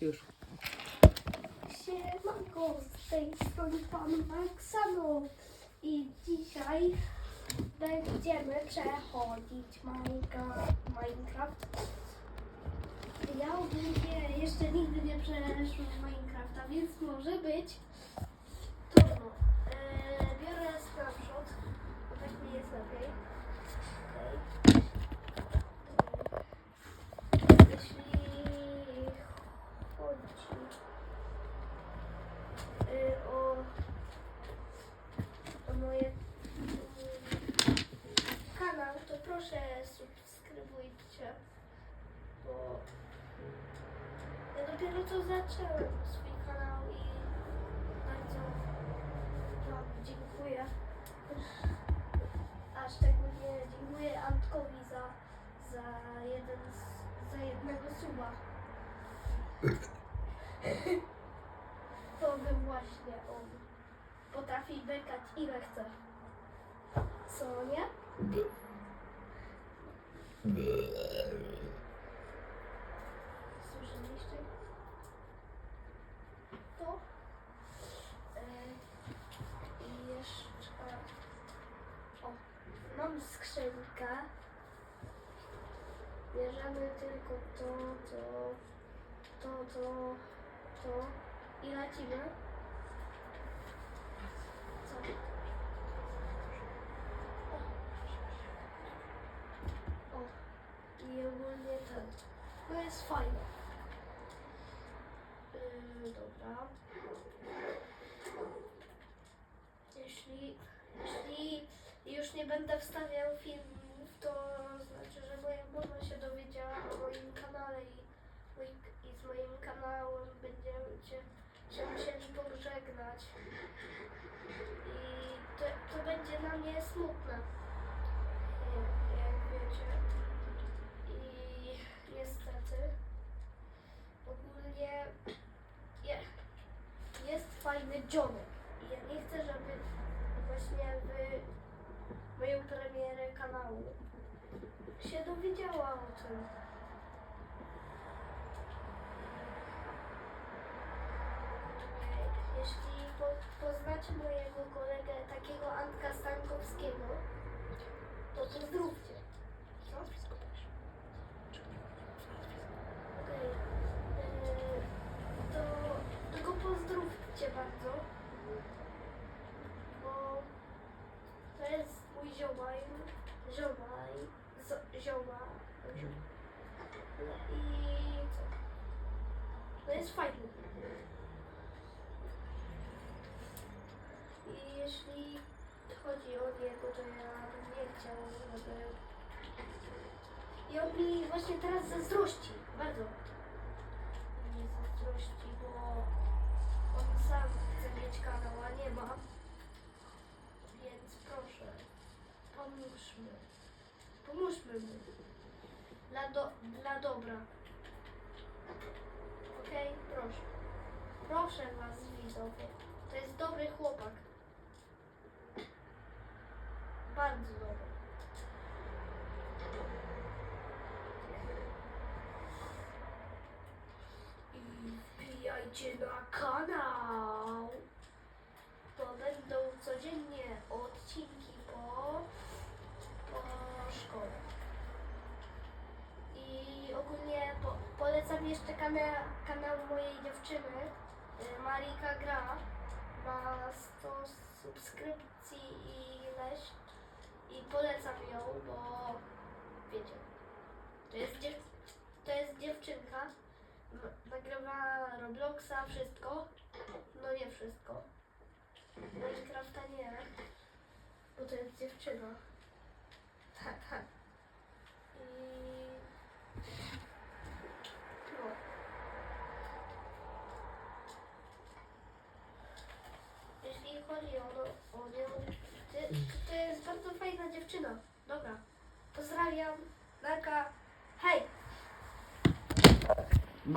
Już. Siemanko, z tej strony pan Maksano i dzisiaj będziemy przechodzić Minecraft. Ja ogólnie jeszcze nigdy nie przeszłam Minecrafta, więc może być trudno. Eee, biorę snapshot, tak mi jest lepiej. Okej. Jeśli chodzi y, o, o moje y, kanał, to proszę subskrybujcie, bo ja dopiero co zacząłem swój kanał i bardzo Wam dziękuję. A szczególnie dziękuję Antkowi za, za, jeden, za jednego suba. To był właśnie on. Potrafi bekać ile chce. Co nie? Słyszeliście? To? E, I jeszcze... O, mam skrzynkę. Bierzemy tylko to, to, to, to, to i lecimy. O, o. i ogólnie ten. To jest fajne. Yy, dobra. Jeśli, jeśli już nie będę wstawiał filmów, to znaczy, że moja mama się dowiedziała o moim kanale i, i z moim kanałem będziecie się musieli pożegnać. I to, to będzie dla mnie smutne. Jak, jak wiecie. I niestety ogólnie je, jest fajny Johnny. I ja nie chcę, żeby właśnie wy moją premierę kanału się dowiedziała o tym. Jeśli po, poznacie mojego kolegę, takiego Antka Stankowskiego, to pozdrówcie. Co? Okej. Yy, To, to go pozdrówcie bardzo. Bo to jest mój ziomaj. Ziomaj. Zioma. I co? To jest fajne. I jeśli chodzi o niego, to ja bym nie chciał, żeby... I on mi właśnie teraz zazdrości. Bardzo. Nie zazdrości, bo on sam chce mieć kanał, a nie ma. Więc proszę. Pomóżmy dla dobra. Okej? Proszę. Proszę was, widzowie. To jest dobry chłopak. Bardzo dobry. I wbijajcie na kanał. Kanał, mojej dziewczyny, y, Marika Gra. Ma 100 subskrypcji i ileś. I polecam ją, bo wiecie, to jest, dziew, to jest dziewczynka. Nagrywa Robloxa, wszystko. No nie wszystko. Minecrafta nie, bo to jest dziewczyna. Tak, tak. I... No. Jeśli chodzi o, o nią, to, to jest bardzo fajna dziewczyna. Dobra. Pozdrawiam. Narka. Hej!